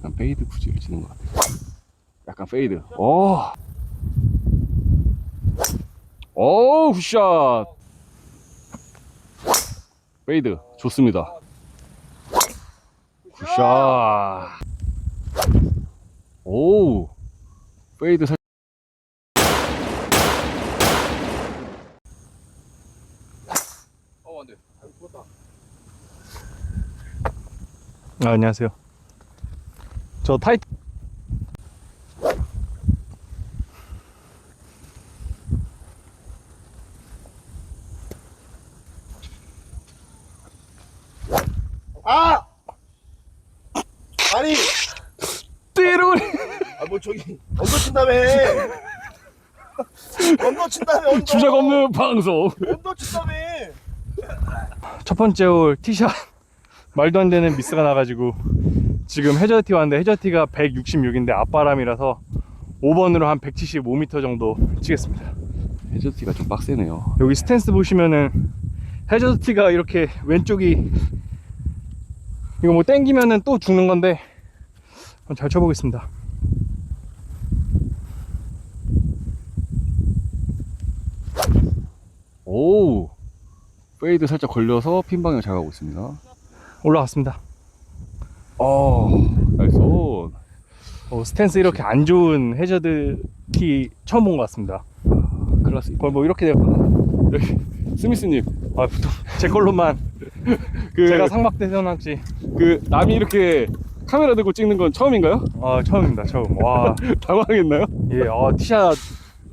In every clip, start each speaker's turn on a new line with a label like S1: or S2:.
S1: 약간 페이드 구질을 치는 것 같아요. 약간 페이드. 오. 오, 굿샷. 페이드. 좋습니다. 굿샷. 오. 페이드 살 어.
S2: 아, 안녕하세요. 저 타이트
S3: 아! 아니,
S1: 띠로리.
S3: 아 뭐 저기 언더 친다며. 언더 친다며. 언더.
S1: 주작 없는 방송.
S3: 언더 친다며.
S2: 첫 번째 홀 티샷 말도 안 되는 미스가 나가지고 지금 해저티 왔는데 해저티가 166인데 앞바람이라서 5번으로 한 175m 정도 치겠습니다.
S1: 해저티가 좀 빡세네요.
S2: 여기 스탠스 보시면은 해저티가 이렇게 왼쪽이 이거 뭐 땡기면은 또 죽는 건데 한번 잘 쳐보겠습니다.
S1: 오. 페이드 살짝 걸려서 핀 방향 잘 가고 있습니다.
S2: 올라갔습니다.
S1: 어, 나이스.
S2: 어, 스탠스 이렇게 안 좋은 해저드 티 처음 본 것 같습니다.
S1: 클라스.
S2: 거의 뭐 이렇게 되었구나.
S1: 여기 스미스님,
S2: 아, 보통 제 걸로만
S1: 그
S2: 제가 상막대선 할지
S1: 그 남이 이렇게 카메라 들고 찍는 건 처음인가요?
S2: 아 처음입니다 처음 와
S1: 당황했나요?
S2: 예, 어, 티샷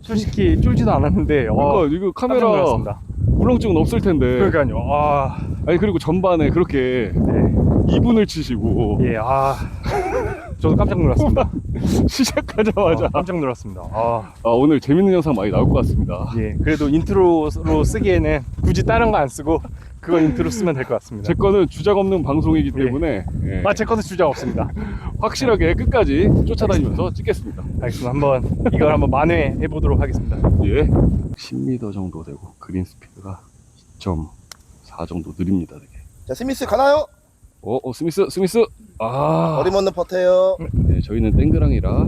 S2: 솔직히 쫄지도 않았는데 어,
S1: 그러니까 이거 카메라
S2: 놀랐습니다.
S1: 울렁증은 없을 텐데.
S2: 그러니까요. 아,
S1: 아니 그리고 전반에 그렇게
S2: 네.
S1: 2분을 치시고
S2: 예, 아, 저도 깜짝 놀랐습니다.
S1: 시작하자마자
S2: 아, 깜짝 놀랐습니다. 아,
S1: 아, 오늘 재밌는 영상 많이 나올 것 같습니다.
S2: 예, 그래도 인트로로 쓰기에는 굳이 다른 거 안 쓰고 그거 인트로 쓰면 될 것 같습니다.
S1: 제 거는 주작 없는 방송이기 때문에 예,
S2: 아, 제 것도 주작 없습니다.
S1: 확실하게 끝까지 쫓아다니면서 찍겠습니다.
S2: 알겠습니다. 한번 이걸 한번 만회해 보도록 하겠습니다.
S1: 예. 10m 정도 되고 그린 스피드가 2.4 정도 느립니다, 되게.
S3: 자 스미스 가나요?
S1: 어, 어 스미스, 스미스. 아,
S3: 어림없는 퍼트예요.
S1: 네, 저희는 땡그랑이라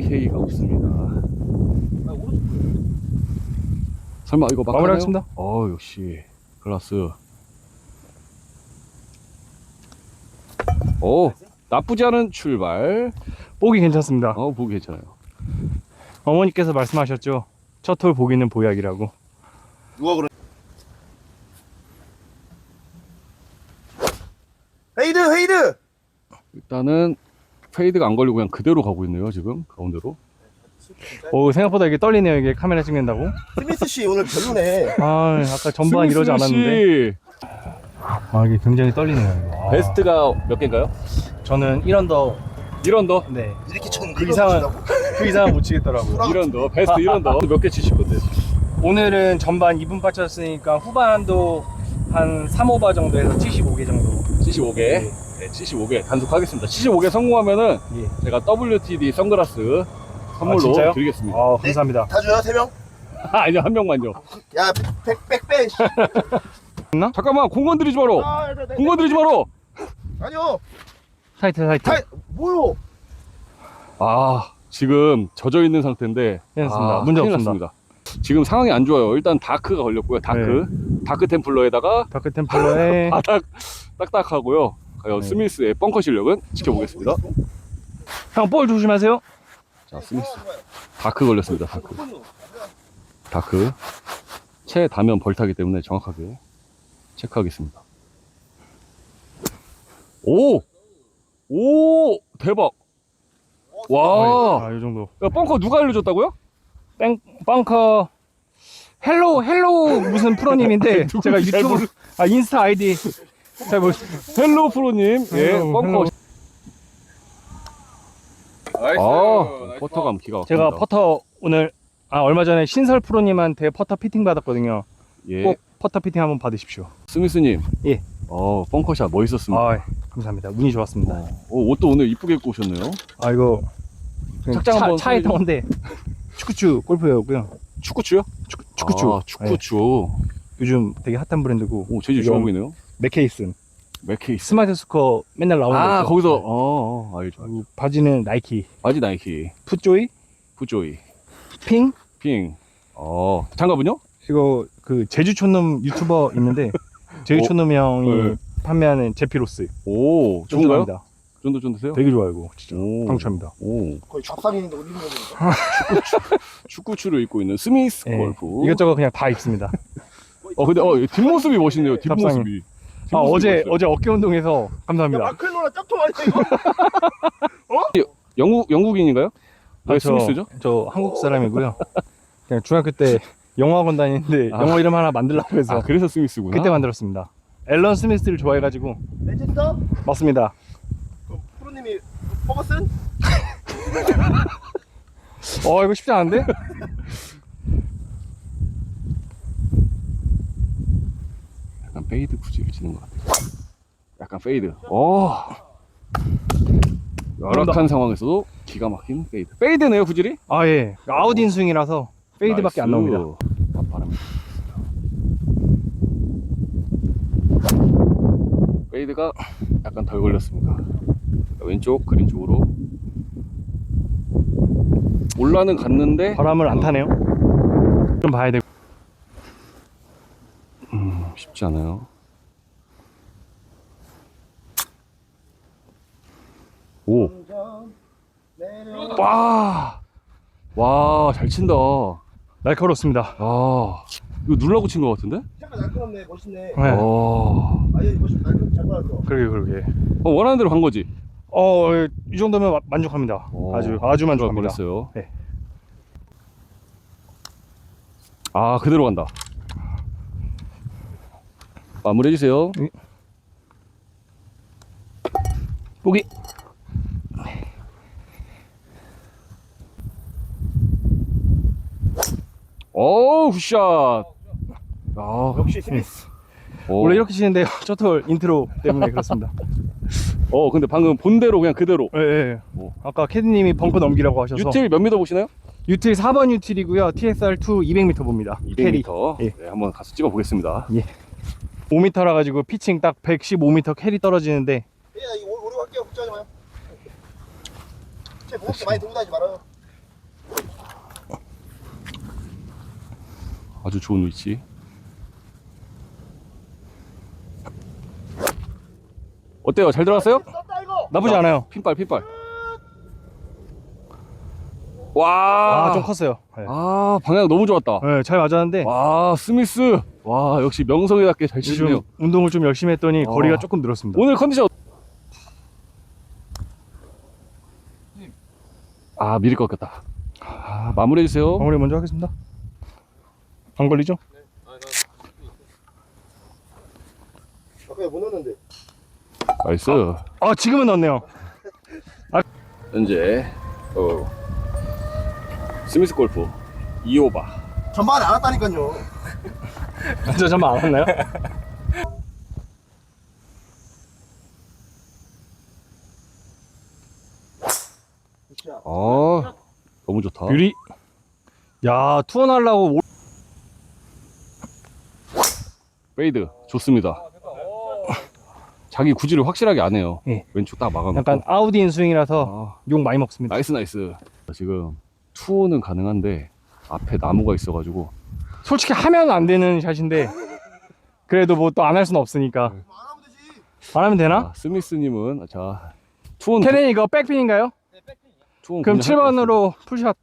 S1: K가 없습니다. 설마 이거 막하나요?
S2: 마무리하겠습니다.
S1: 어, 역시 클라스. 오, 나쁘지 않은 출발.
S2: 보기 괜찮습니다.
S1: 어, 보기 괜찮아요.
S2: 어머니께서 말씀하셨죠. 첫 홀 보기는 보약이라고.
S3: 누가 그러? 헤이드 헤이드.
S1: 일단은 페이드가 안 걸리고 그냥 그대로 가고 있네요, 지금 가운데로.
S2: 오, 생각보다 이게 떨리네요. 이게 카메라 찍는다고.
S3: 스미스 씨 오늘 별로네.
S2: 아, 아까 전반 이러지 않았는데. 아, 이게 굉장히 떨리네요. 이거. 아,
S1: 베스트가 몇 개인가요?
S2: 저는 1언더.
S1: 1언더.
S2: 네.
S3: 이렇게 쳤는데
S2: 그
S3: 치라고?
S2: 그 이상은 못 치겠더라고요.
S1: 1언더. 베스트 1언더. 몇 개 치실 건데?
S2: 오늘은 전반 2분 빠졌으니까 후반도 한 3오버 정도에서 75개 정도.
S1: 75개. 네, 75개 단속하겠습니다. 75개 성공하면은
S2: 예.
S1: 제가 WTD 선글라스 선물로
S2: 진짜요?
S1: 드리겠습니다.
S2: 아, 감사합니다.
S3: 다 줘요 세 명?
S1: 아니요, 한 명만요.
S3: 야 백 백백
S1: 잠깐만, 공 건드리지 마라.
S3: 아, 네, 네,
S1: 공 건드리지 마라.
S3: 아니요.
S2: 타이트 타이트.
S3: 다 뭐요?
S1: 아, 지금 젖어 있는 상태인데.
S2: 괜찮습니다.
S1: 아,
S2: 문제
S1: 큰일
S2: 없습니다.
S1: 났습니다. 지금 상황이 안 좋아요. 일단 다크가 걸렸고요. 다크. 다크 템플러에다가
S2: 다크 템플러에
S1: 바닥 딱딱하고요. 과연
S2: 네.
S1: 스미스의 벙커 실력은 지켜보겠습니다.
S2: 형 볼 조심하세요.
S1: 자, 스미스. 다크 걸렸습니다. 다크. 다크. 채 다면 벌타기 때문에 정확하게 체크하겠습니다. 오! 오! 대박! 와!
S2: 아, 이 정도.
S1: 야, 벙커 누가 알려줬다고요?
S2: 땡 벙커 헬로 헬로 무슨 프로님인데 제가
S1: 잘
S2: 유튜브 아 인스타 아이디 잘 모르
S1: 헬로 프로님. 예,
S2: 헬로,
S1: 벙커.
S2: 헬로.
S1: 아, 퍼터감 기가 막힙니다.
S2: 제가 퍼터 오늘 아 얼마 전에 신설 프로님한테 퍼터 피팅 받았거든요.
S1: 예.
S2: 꼭 퍼터 피팅 한번 받으십시오.
S1: 스미스님.
S2: 예.
S1: 어, 벙커샷 멋있었습니다.
S2: 아 감사합니다. 운이 좋았습니다.
S1: 오, 옷도 오늘 이쁘게 입고 오셨네요.
S2: 아 이거 그냥
S1: 착장
S2: 차,
S1: 한번
S2: 차에
S1: 보여줘.
S2: 탄 건데 축구추 골프였고요.
S1: 축구추요?
S2: 축구, 축구추.
S1: 아, 축구추.
S2: 네, 요즘 되게 핫한 브랜드고
S1: 오,
S2: 이거
S1: 좋아 보이네요.
S2: 맥케이슨
S1: 맥케이스.
S2: 스마트 스코어 맨날 나오는 거
S1: 아,
S2: 있죠?
S1: 거기서, 어, 어, 알죠.
S2: 그리고 바지는 나이키
S1: 바지 나이키,
S2: 풋조이
S1: 푸조이,
S2: 핑
S1: 핑. 어, 장갑은요?
S2: 이거 그 제주촌놈 유튜버 있는데 제주촌놈 형이
S1: 네.
S2: 판매하는 제피로스
S1: 오, 좋은가요?
S2: 쫀득합니다.
S1: 쫀득쫀득해요?
S2: 되게 좋아요 이거 진짜
S1: 오.
S2: 강추합니다
S1: 오,
S3: 거의 어디 있는 거니까.
S1: 축구추를 입고 있는 스미스
S2: 예,
S1: 골프.
S2: 이것저것 그냥 다 입습니다
S1: 어, 근데, 어, 뒷모습이 멋있네요, 뒷모습이.
S2: 아 어제. 어제 어깨 운동해서
S3: 야,
S2: 감사합니다
S3: 마클로나 짝퉁 아니야 이거?
S1: 영국, 영국인인가요? 왜
S2: 아, 저-
S1: 스미스죠?
S2: 저 한국 사람이고요 그냥 중학교 때 영어학원 다니는데
S1: 아.
S2: 영어 이름 하나 만들려고 해서
S1: 아, 그래서 스미스구나.
S2: 그때 만들었습니다 앨런 스미스를 좋아해가지고
S3: 맨체스터?
S2: 맞습니다
S3: 그 프로님이 퍼거슨?
S2: 어 이거 쉽지 않은데?
S1: 약간 페이드 구질을 치는 것 같아요. 약간 페이드. 오. 열악한 상황에서도 기가 막힌 페이드. 페이드네요, 구질이?
S2: 아 예 아웃인 스윙이라서 페이드밖에 안. 나옵니다
S1: 아. 페이드가 약간 덜 걸렸습니다. 왼쪽 그린 쪽으로 올라는 갔는데
S2: 바람을 안 타네요 좀 봐야 되고
S1: 음, 쉽지 않아요. 오. 와, 와, 잘 친다.
S2: 날카롭습니다
S1: 아, 이거 눌라고 친 것 같은데?
S3: 약간 날카롭네 멋있네.
S2: 네.
S1: 어,
S3: 아예 멋있 날카롭 잘 받았어.
S2: 그러게 그러게
S1: 어, 원하는 대로 간 거지.
S2: 어, 이 정도면 마- 만족합니다.
S1: 오,
S2: 아주 아주 만족합니다. 네.
S1: 아, 그대로 간다. 마무리해 주세요.
S2: 보기.
S1: 오, 굿샷. 아,
S3: 역시 스미스.
S1: 오.
S2: 원래 이렇게 치는데 저톨 인트로 때문에 그렇습니다.
S1: 어, 근데 방금 본대로 그냥 그대로.
S2: 예, 예.
S1: 오.
S2: 아까 캐디님이 벙커 넘기라고 하셔서
S1: 유틸 몇 미터 보시나요?
S2: 유틸 4번 유틸이고요. TSR2 200m 봅니다. 캐리
S1: 200m.
S2: 예.
S1: 네, 한번 가서 찍어 보겠습니다.
S2: 5m라 가지고 피칭 딱 115m 캐리 떨어지는데
S3: 야 이거 오- 오래 갈게요 걱정하지 마요. 제 무겁게 많이 들고 다니지 말아요.
S1: 아주 좋은 위치. 어때요? 잘 들어갔어요?
S3: 썼다 이거.
S2: 나쁘지 않아요.
S1: 핀발, 핀발. 와.
S2: 아, 좀 컸어요. 예.
S1: 아, 방향 너무 좋았다.
S2: 예, 잘 맞았는데
S1: 와, 스미스. 와, 역시 명성이답게 잘 치시네요.
S2: 요즘 운동을 좀 열심히 했더니
S1: 아.
S2: 거리가 조금 늘었습니다.
S1: 오늘 컨디션. 아, 미리 꺾였다. 아, 마무리해 주세요.
S2: 마무리 먼저 하겠습니다. 안 걸리죠?
S3: 아까 못 넣었는데.
S1: 나이스.
S2: 아, 지금은 넣었네요.
S1: 현재 어, 스미스 골프 2오바.
S3: 전반에 안 왔다니까요.
S2: 저 잠깐 안 왔나요?
S1: 아, 너무 좋다.
S2: 유리. 야, 하려고 오-
S1: 페이드 좋습니다. 자기 구질을 확실하게 안 해요.
S2: 예.
S1: 왼쪽 딱 막아놓고.
S2: 약간 아웃인 스윙이라서
S1: 아,
S2: 욕 많이 먹습니다.
S1: 나이스 나이스. 지금 투어는 가능한데 앞에 나무가 있어가지고
S2: 솔직히 하면 안 되는 샷인데 그래도 뭐 또 안 할 수는 없으니까
S3: 안 하면 되지.
S2: 안 하면 되나?
S1: 아, 스미스님은 자 투원
S2: 캐넨 이거 백핀인가요? 그럼
S1: 그냥 할것 같아요.
S2: 7번으로 풀샷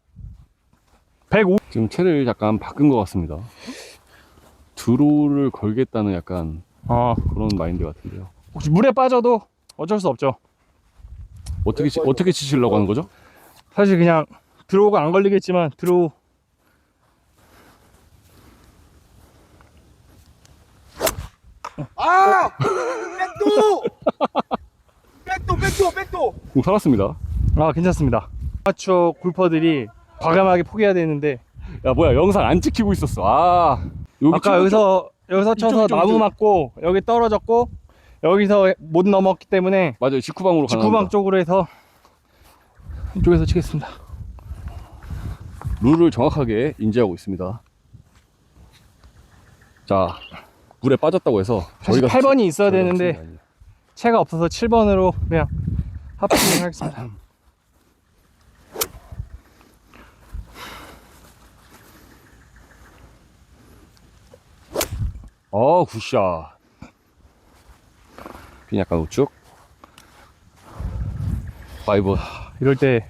S2: 105
S1: 지금 채를 약간 바꾼 것 같습니다. 드로우를 걸겠다는 약간
S2: 어,
S1: 그런 마인드 같은데요.
S2: 혹시 물에 빠져도 어쩔 수 없죠
S1: 어떻게 치, 어떻게 치시려고 하는 거죠?
S2: 사실 그냥 드로우가 안 걸리겠지만 드로우
S3: 아! 백도! 백도 백도.
S1: 공 살았습니다.
S2: 아 괜찮습니다 아마추어 골퍼들이 과감하게 포기해야 되는데
S1: 야 뭐야 영상 안 찍히고 있었어. 아 여기
S2: 아까 여기서 여기서 쳐서
S1: 이쪽,
S2: 나무
S1: 이쪽.
S2: 맞고 여기 떨어졌고 여기서 못 넘었기 때문에
S1: 맞아요 직구방으로 가는
S2: 직구방 쪽으로 해서 이쪽에서 치겠습니다
S1: 룰을 정확하게 인지하고 있습니다. 자 물에 빠졌다고 해서
S2: 사실
S1: 저희가
S2: 8번이 있어야
S1: 저희가
S2: 되는데
S1: 아니에요.
S2: 채가 없어서 7번으로 그냥 하프닝 하겠습니다.
S1: 어, 굿샷. 핀 약간 우측. 파이브.
S2: 이럴 때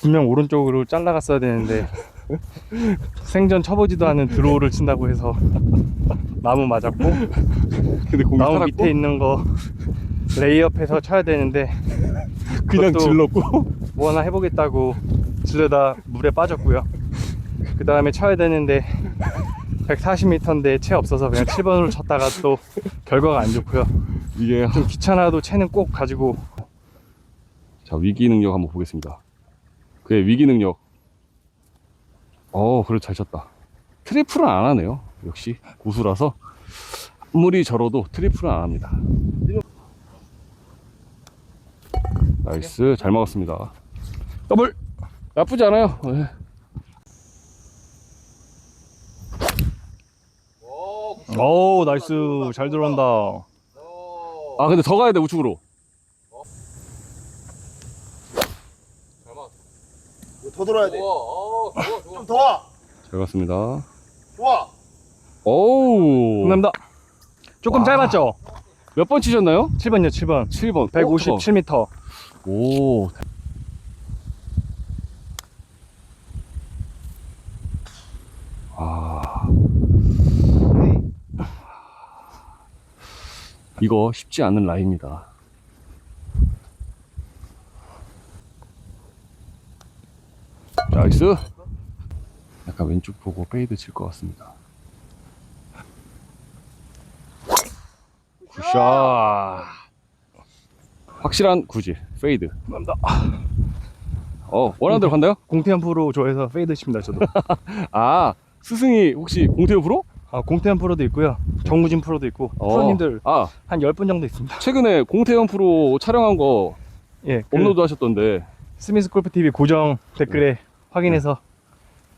S2: 분명 오른쪽으로 잘라갔어야 되는데 생전 쳐보지도 않은 드로우를 친다고 해서 나무 맞았고
S1: 근데 공이
S2: 나무
S1: 살았고
S2: 밑에 있는 거 레이업해서 쳐야 되는데
S1: 그냥 질렀고.
S2: 뭐 하나 해보겠다고 질러다 물에 빠졌고요. 그 다음에 쳐야 되는데 140m인데 채 없어서 그냥 7번으로 쳤다가 또 결과가 안 좋고요.
S1: 이게
S2: 좀 귀찮아도 채는 꼭 가지고
S1: 자 위기 능력 한번 보겠습니다. 그의 위기 능력. 어, 그래 잘 쳤다. 트리플은 안 하네요. 역시 고수라서 아무리 절어도 트리플은 안 합니다. 나이스, 잘 먹었습니다. 더블 나쁘지 않아요. 네.
S2: 오 나이스 잘 들어온다.
S1: 아 근데 더 가야 돼 우측으로.
S3: 더 돌아야 돼. 좀 더 와.
S1: 잘 갔습니다.
S3: 좋아.
S1: 오우.
S2: 감사합니다. 조금
S1: 와.
S2: 짧았죠?
S1: 몇 번 치셨나요?
S2: 7번요 7번
S1: 7번.
S2: 157m
S1: 오. 아. 이거 쉽지 않은 라인입니다. 나이스. 약간 왼쪽 보고 페이드 칠 것 같습니다. 굿샷. 확실한 구질, 페이드.
S2: 감사합니다.
S1: 어, 원하는 대로 간다요?
S2: 공태현 프로 좋아해서 페이드 칩니다 저도
S1: 아, 스승이 혹시 공태현 프로?
S2: 아, 공태현 프로도 있고요 정무진 프로도 있고
S1: 어.
S2: 프로님들
S1: 아,
S2: 한 10분 정도 있습니다
S1: 최근에 공태현 프로 촬영한 거
S2: 예, 그
S1: 업로드 하셨던데,
S2: 스미스 골프 TV 고정 댓글에 확인해서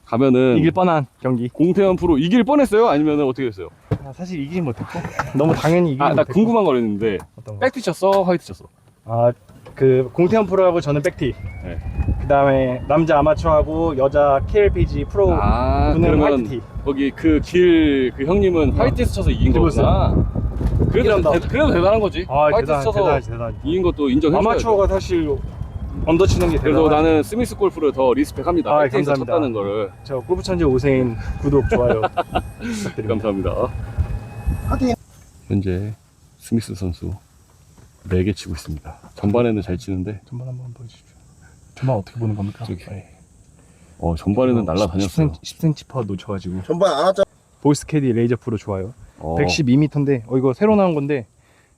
S1: 가면은
S2: 이길 뻔한 경기
S1: 공태현 프로 이길 뻔했어요? 아니면 어떻게 됐어요?
S2: 아, 사실 이기진 못했고 너무 당연히 이기지
S1: 아, 나
S2: 못했고
S1: 궁금한 거 있는데,
S2: 어떤 거?
S1: 백티 쳤어? 화이트 쳤어?
S2: 아, 그 공태현 프로하고 저는 백티
S1: 네.
S2: 그 다음에 남자 아마추어하고 여자 KLPG 프로
S1: 아,
S2: 분은
S1: 그러면
S2: 화이트티
S1: 거기 그 길 그 형님은 화이트에서 쳐서 이긴
S2: 그리고
S1: 거구나. 그래도. 대, 그래도 대단한 거지.
S2: 아
S1: 화이트
S2: 대단,
S1: 쳐서
S2: 대단하지 대단하지
S1: 이긴 것도 인정해 줘야죠.
S2: 아마추어가 사실 언더 치는 게
S1: 그래서
S2: 대단하지
S1: 나는 스미스 골프를 더 리스펙합니다.
S2: 아, 감사합니다.
S1: 쳤다는 거를.
S2: 저 골프 천재 오세인 구독 좋아요 부탁드립니다
S1: 감사합니다. 현재 스미스 선수 4개 치고 있습니다. 전반에는 잘 치는데
S2: 전반 한번 보여주십시오 전반 어떻게 보는 겁니까?
S1: 저기.
S2: 네.
S1: 어, 전반에는 날라다녔어요.
S2: 10cm, 10cm 퍼 놓쳐가지고
S3: 전반 안 왔잖아.
S2: 보이스 캐디 레이저 프로 좋아요
S1: 어,
S2: 112m인데 어 이거 새로 나온 건데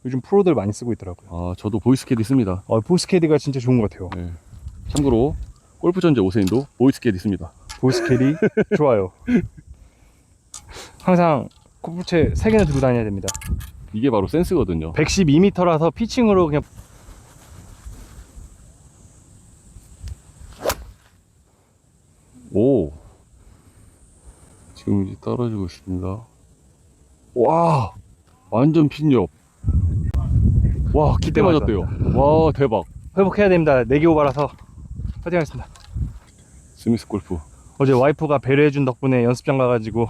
S2: 요즘 프로들 많이 쓰고 있더라고요
S1: 아, 저도 보이스 캐디 씁니다.
S2: 어 보이스 캐디가 진짜 좋은 것 같아요
S1: 네. 참고로 골프 전제 오세인도 보이스 캐디 씁니다.
S2: 보이스 캐디 좋아요 항상 골프채 3개는 들고 다녀야 됩니다
S1: 이게 바로 센스거든요.
S2: 112m라서 피칭으로 그냥
S1: 오. 지금 이제 떨어지고 있습니다. 와. 완전 핀옆. 와, 기대 맞았대요. 와, 대박.
S2: 회복해야 됩니다 4개 오바라서 파이팅 하겠습니다
S1: 스미스 골프.
S2: 어제 와이프가 배려해준 덕분에 연습장 가가지고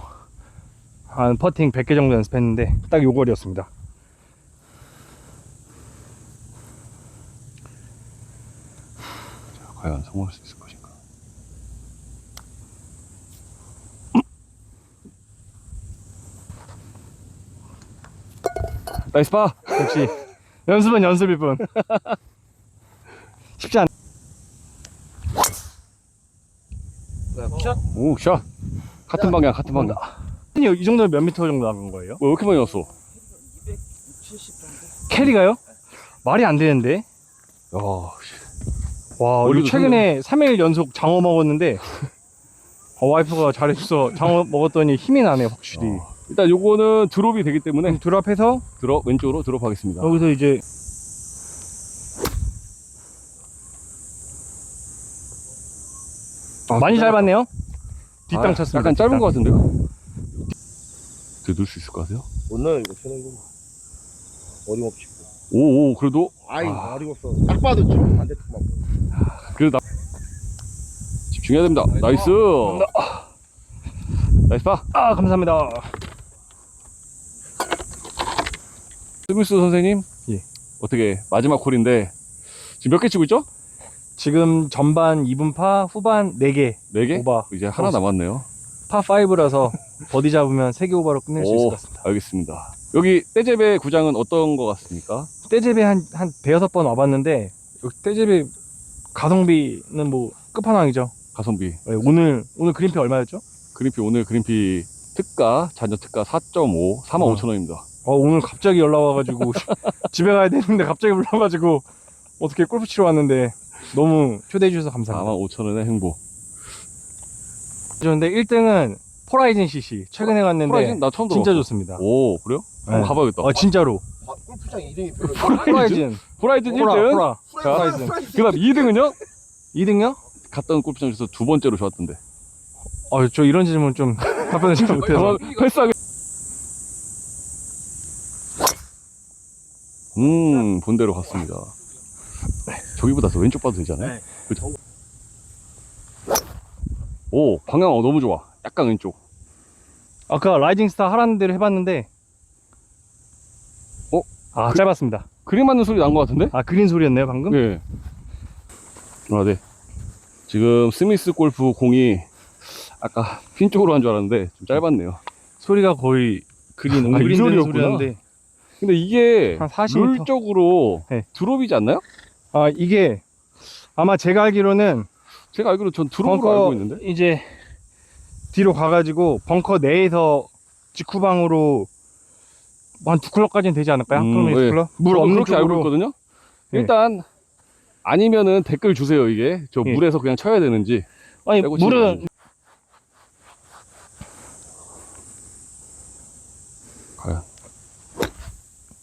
S2: 한 퍼팅 100개 정도 연습했는데 딱 요 거리였습니다
S1: 자, 과연 성공할 수 있을 것인가? 나이스 파!
S2: 역시 연습은 연습일 뿐 쉽지 않
S1: 오, 샷! 같은 방향, 같은 방향.
S2: 아니 이 정도면 몇 미터 정도 나간 거예요?
S1: 뭐, 왜 이렇게 많이 왔어?
S2: 캐리가요? 말이 안 되는데
S1: 야, 씨.
S2: 와 우리 최근에 3일 연속 장어 먹었는데 어, 와이프가 잘해줘서 장어 먹었더니 힘이 나네 확실히
S1: 어, 일단 요거는 드롭이 되기 때문에
S2: 그럼 드랍해서
S1: 드롭, 왼쪽으로 드롭 하겠습니다.
S2: 여기서 이제
S1: 아,
S2: 많이 짧았네요 뒷땅
S1: 아,
S2: 쳤습니다
S1: 약간 짧은
S2: 뒷땅.
S1: 것 같은데요? 드둘 수 있을 것 같아요?
S3: 오늘 이거 치는 거 어림없이.
S1: 오, 오 그래도
S3: 아이 머리 없어. 딱 봐도 좀 반대쪽만.
S1: 그래도 나 집중해야 됩니다. 나이스. 나이스 파.
S2: 아 감사합니다.
S1: 스미스 선생님.
S2: 예.
S1: 어떻게 마지막 홀인데 지금 몇 개 치고 있죠?
S2: 지금 전반 2분파, 후반 4개.
S1: 네 개?
S2: 오바.
S1: 이제 하나 남았네요.
S2: 파 5라서 버디 잡으면 3개 오버로 끝낼 수 있을
S1: 오,
S2: 것 같습니다.
S1: 알겠습니다. 여기 떼제베 구장은 어떤 것 같습니까?
S2: 떼제베 한, 한 대여섯 번 와봤는데, 여기 떼제베 가성비는 뭐 끝판왕이죠.
S1: 가성비.
S2: 네, 오늘, 오늘 그린피 얼마였죠?
S1: 그린피 오늘 그린피 특가 잔여 특가 4.5 4만
S2: 어.
S1: 5천 원입니다.
S2: 어, 오늘 갑자기 연락 와가지고, 집에 가야 되는데 갑자기 불러가지고, 어떻게 골프 치러 왔는데, 너무 초대해주셔서
S1: 4만
S2: 감사합니다.
S1: 5천 원의 행복.
S2: 그런데 1등은 포라이즌 CC. 최근에 갔는데,
S1: 프라이즌 나 처음 들어.
S2: 진짜 좋습니다.
S1: 오 그래요? 한번
S2: 네.
S1: 가봐야겠다.
S2: 아, 진짜로.
S3: 아, 골프장 이름이 별로.
S2: 포라이즌.
S1: 프라이즌
S2: 포라,
S1: 1등.
S2: 포라.
S1: 자,
S2: 프라이즌.
S1: 그다음 2등은요?
S2: 2등요?
S1: 갔던 골프장에서 두 번째로 좋았던데.
S2: 어, 저 이런 질문 좀 답변을 잘 못해서.
S1: 헬스하게. 음 본대로 갔습니다. 저기보다 더 왼쪽 봐도 되잖아요.
S2: 네.
S1: 그죠? 오 방향 어, 너무 좋아. 약간 왼쪽.
S2: 아까 라이징 스타 하라는 대로 해봤는데,
S1: 어?
S2: 아, 짧았습니다.
S1: 그림 맞는 소리 난 것 같은데?
S2: 아, 그린 소리였네요, 방금?
S1: 예. 아, 네. 지금 스미스 골프 공이 아까 핀 쪽으로 한 줄 알았는데 좀 짧았네요.
S2: 소리가 거의 그린
S1: 아, 이
S2: 옹그린
S1: 소리였구나.
S2: 소리였는데,
S1: 근데 이게
S2: 한 40m.
S1: 룰 쪽으로
S2: 네.
S1: 드롭이지 않나요?
S2: 아, 이게 아마 제가 알기로는
S1: 제가 알기로 전 드롭으로 알고 있는데.
S2: 이제 뒤로 가가지고 벙커 내에서 직후방으로 한 두 클럽까지는 되지 않을까요? 한
S1: 음,
S2: 클럽,
S1: 예.
S2: 두 클럽? 물
S1: 저도
S2: 없는
S1: 그렇게 알고
S2: 쪽으로.
S1: 있거든요.
S2: 예.
S1: 일단 아니면은 댓글 주세요 이게 저
S2: 예.
S1: 물에서 그냥 쳐야 되는지.
S2: 아니,
S1: 빼고 치면
S2: 물은
S1: 되는지. 과연.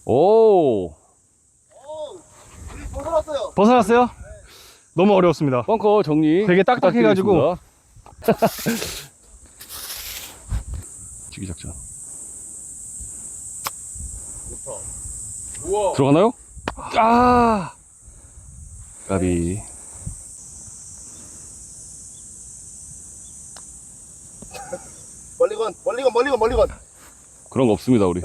S1: 오
S3: 벗어났어요.
S2: 벗어났어요? 너무 어려웠습니다.
S1: 벙커 정리.
S2: 되게 딱딱해가지고.
S1: 부탁드리겠습니다. 치기 작전.
S3: 우와.
S1: 들어가나요? 아 까비.
S3: 멀리건, 멀리건, 멀리건, 멀리건.
S1: 그런 거 없습니다 우리.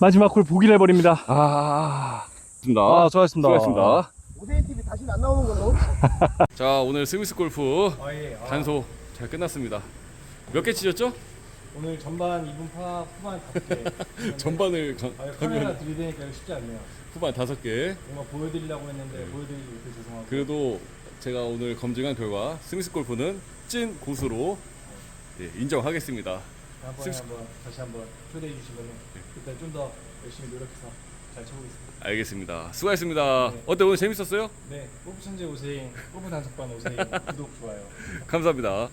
S2: 마지막 홀 보기를 해버립니다.
S1: 아. 좋습니다.
S2: 아, 수고하셨습니다.
S1: 수고하셨습니다.
S3: 오세인 TV 다시는 안 나오는 걸로.
S1: 자 오늘 스위스 골프
S2: 아, 예. 아,
S1: 단소 잘 끝났습니다. 몇 개 치셨죠?
S2: 오늘 전반 2분 파, 후반 5개.
S1: 전반을
S2: 아, 카메라 들이대니까 쉽지 않네요.
S1: 후반 다섯 개.
S2: 뭔가 보여드리려고 했는데 보여드리지 못해 죄송하고.
S1: 그래도 제가 오늘 검증한 결과 스미스 골프는 찐 고수로 예, 인정하겠습니다.
S2: 다음번에
S1: 스위스-
S2: 한번 다시 한번 초대해 주시면 그때 좀 더 열심히 노력해서 잘 쳐보겠습니다.
S1: 알겠습니다. 수고하셨습니다.
S2: 네.
S1: 어때 오늘 재밌었어요?
S2: 네, 골프 천재 오세인, 골프 단속반 오세인, 구독 좋아요.
S1: 감사합니다.